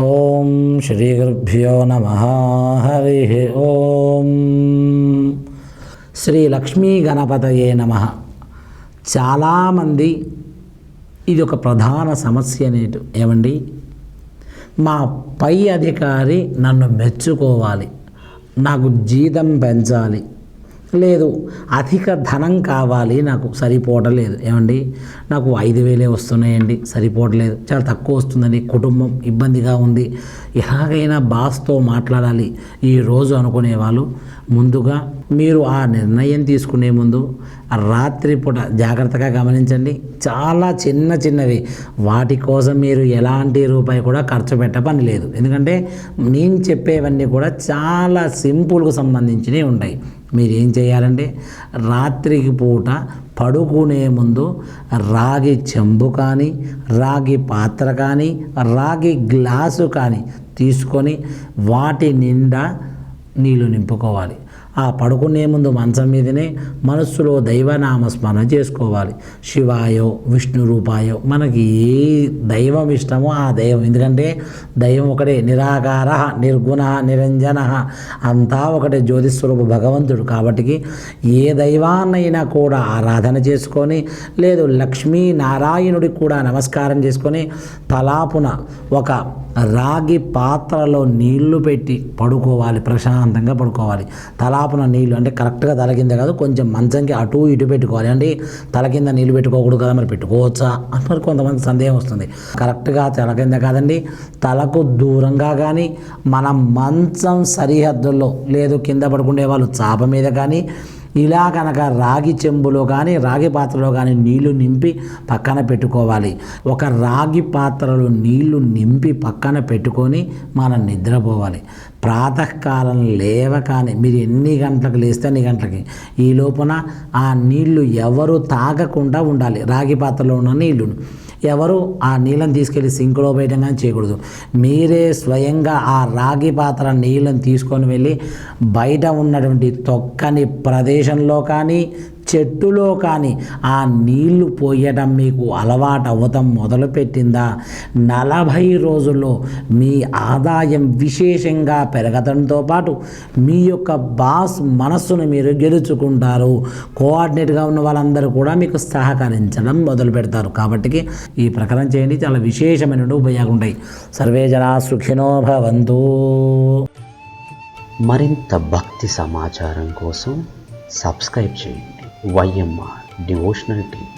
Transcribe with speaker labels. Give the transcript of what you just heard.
Speaker 1: ఓం శ్రీగురుభ్యో నమ. హరి ఓం. శ్రీ లక్ష్మీ గణపతయే నమ. చాలామంది ఇది ఒక ప్రధాన సమస్య నేటు ఏమండి? మా పై అధికారి నన్ను మెచ్చుకోవాలి. నాకు జీతం పెంచాలి. లేదు అధిక ధనం కావాలి. నాకు సరిపోవటలేదు. ఏమండి? నాకు ఐదు వేలే వస్తున్నాయండి. సరిపోవట్లేదు. చాలా తక్కువ వస్తుందండి. కుటుంబం ఇబ్బందిగా ఉంది. ఎలాగైనా బాస్తో మాట్లాడాలి. ఈరోజు అనుకునే వాళ్ళు ముందుగా మీరు ఆ నిర్ణయం తీసుకునే ముందు రాత్రిపూట జాగ్రత్తగా గమనించండి. చాలా చిన్న చిన్నవి. వాటి కోసం మీరు ఎలాంటి రూపాయి కూడా ఖర్చు పెట్ట పని లేదు. ఎందుకంటే నేను చెప్పేవన్నీ కూడా చాలా సింపుల్గా సంబంధించినవి ఉంటాయి. మీరు ఏం చేయాలంటే రాత్రికి పూట పడుకునే ముందు రాగి చెంబు కానీ రాగి పాత్ర కానీ రాగి గ్లాసు కానీ తీసుకొని వాటి నిండా నీళ్ళు నింపుకోవాలి. ఆ పడుకునే ముందు మంచం మీదనే మనస్సులో దైవనామ స్మరణ చేసుకోవాలి. శివాయో విష్ణు రూపాయో మనకి ఏ దైవం ఇష్టమో ఆ దైవం. ఎందుకంటే దైవం ఒకటే నిరాకార నిర్గుణ నిరంజన అంతా ఒకటే జ్యోతిస్వరూప భగవంతుడు. కాబట్టి ఏ దైవాన్నైనా కూడా ఆరాధన చేసుకొని లేదు లక్ష్మీ నారాయణుడికి కూడా నమస్కారం చేసుకొని తలాపున ఒక రాగి పాత్రలో నీళ్ళు పెట్టి పడుకోవాలి. ప్రశాంతంగా పడుకోవాలి. తలా చాపన నీళ్ళు అంటే కరెక్ట్గా తల కింద కాదు కొంచెం మంచంకి అటు ఇటు పెట్టుకోవాలి. అంటే తల కింద నీళ్ళు పెట్టుకోకూడదు కదా మరి పెట్టుకోవచ్చా? అని మరి కొంతమంది సందేహం వస్తుంది. కరెక్ట్గా తల కింద కాదండి తలకు దూరంగా కానీ మన మంచం సరిహద్దుల్లో లేదు కింద పడుకుండే వాళ్ళు చాప మీద కానీ ఇలా కనుక రాగి చెంబులో కానీ రాగి పాత్రలో కానీ నీళ్ళు నింపి పక్కన పెట్టుకోవాలి. ఒక రాగి పాత్రలో నీళ్ళు నింపి పక్కన పెట్టుకొని మనం నిద్రపోవాలి. ప్రాతకాలం లేవకాని మీరు ఎన్ని గంటలకు లేస్తే అన్ని గంటలకి. ఈ లోపున ఆ నీళ్ళు ఎవరు తాగకుండా ఉండాలి. రాగి పాత్రలో ఉన్న నీళ్ళును. ఎవరు ఆ నీళ్ళని తీసుకెళ్ళి సింక్లో వేయడం కానీ చేయకూడదు. మీరే స్వయంగా ఆ రాగి పాత్ర నీళ్ళని తీసుకొని వెళ్ళి బయట ఉన్నటువంటి తొక్కని ప్రదేశంలో కానీ చెట్టులో కానీ ఆ నీళ్ళు పోయడం మీకు అలవాటు అవ్వటం మొదలుపెట్టిందా? నలభై రోజుల్లో మీ ఆదాయం విశేషంగా పెరగడంతో పాటు మీ యొక్క బాస్ మనస్సును మీరు గెలుచుకుంటారు. కోఆర్డినేట్గా ఉన్న వాళ్ళందరూ కూడా మీకు సహకరించడం మొదలు పెడతారు కాబట్టి ఈ ప్రకారం చేయండి. చాలా విశేషమైన ఉపయోగం ఉంటాయి. సర్వే జనా సుఖినో భవంతు.
Speaker 2: మరింత భక్తి సమాచారం కోసం సబ్స్క్రైబ్ చేయండి. YMR devotional tree